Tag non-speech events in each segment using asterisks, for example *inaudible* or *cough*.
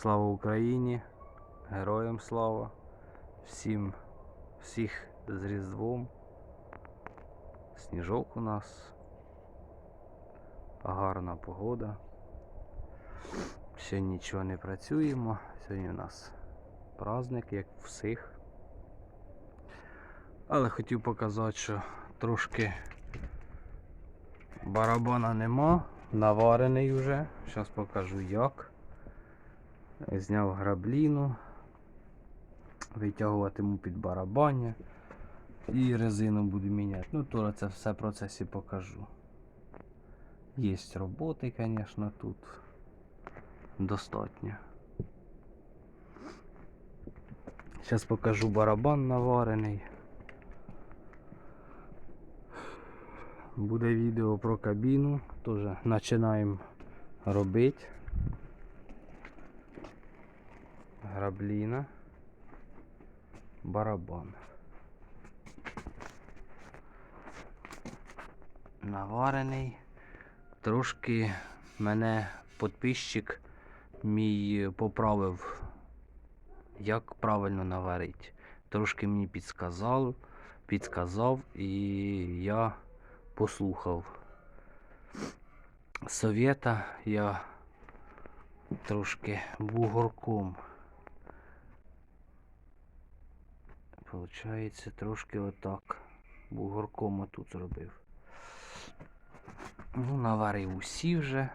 Слава Україні! Героям слава! Всім всіх з Різдвом. Сніжок у нас. Гарна погода. Ще нічого не працюємо. Сьогодні у нас праздник, як всіх. Але хотів показати, що трошки барабана нема, наварений вже. Зараз покажу як. Зняв грабліну, витягуватиму під барабання і резину буду міняти. Ну, то це все в процесі покажу. Є роботи, звісно, тут достатньо. Зараз покажу барабан наварений. Буде відео про кабіну, теж починаємо робити. Грабліна, барабан. Наварений. Трошки мене підписчик мій поправив, як правильно наварити. Трошки мені підсказав, підсказав і я послухав совєта, я трошки бугорком. Получається трошки отак. Бугорком отут зробив. Ну, наварив усі вже.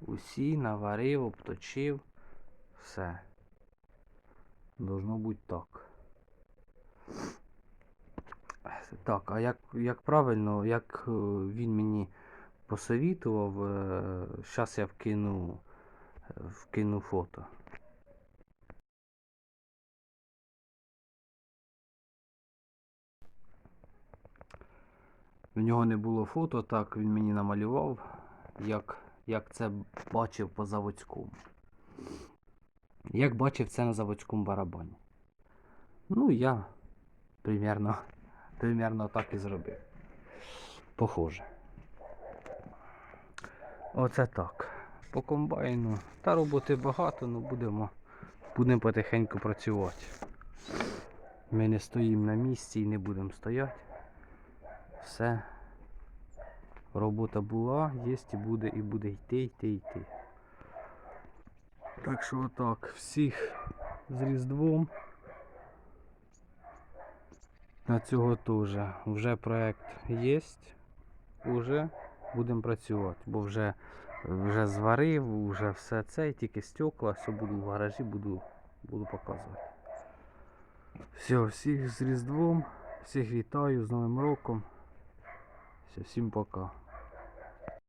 Усі наварив, обточив. Все. Должно бути так. Так, а як, як правильно, як е, він мені посовітував, зараз я вкину, е, вкину фото. В нього не було фото, так він мені намалював, як, як це бачив по заводському. Як бачив це на заводському барабані. Ну, я примерно, *laughs* примерно так і зробив. Похоже. Оце так. По комбайну. Та роботи багато, але будемо, будемо потихеньку працювати. Ми не стоїмо на місці і не будемо стояти. Все. Робота була, є і буде, і буде йти, йти, йти. Так що отак, всіх з Різдвом. На цього теж. Вже проект є. Уже будемо працювати, бо вже, вже зварив, вже все це, тільки стекла, все буду в гаражі, буду, буду показувати. Все, всіх з Різдвом, всіх вітаю з Новим роком. Все, всім пока.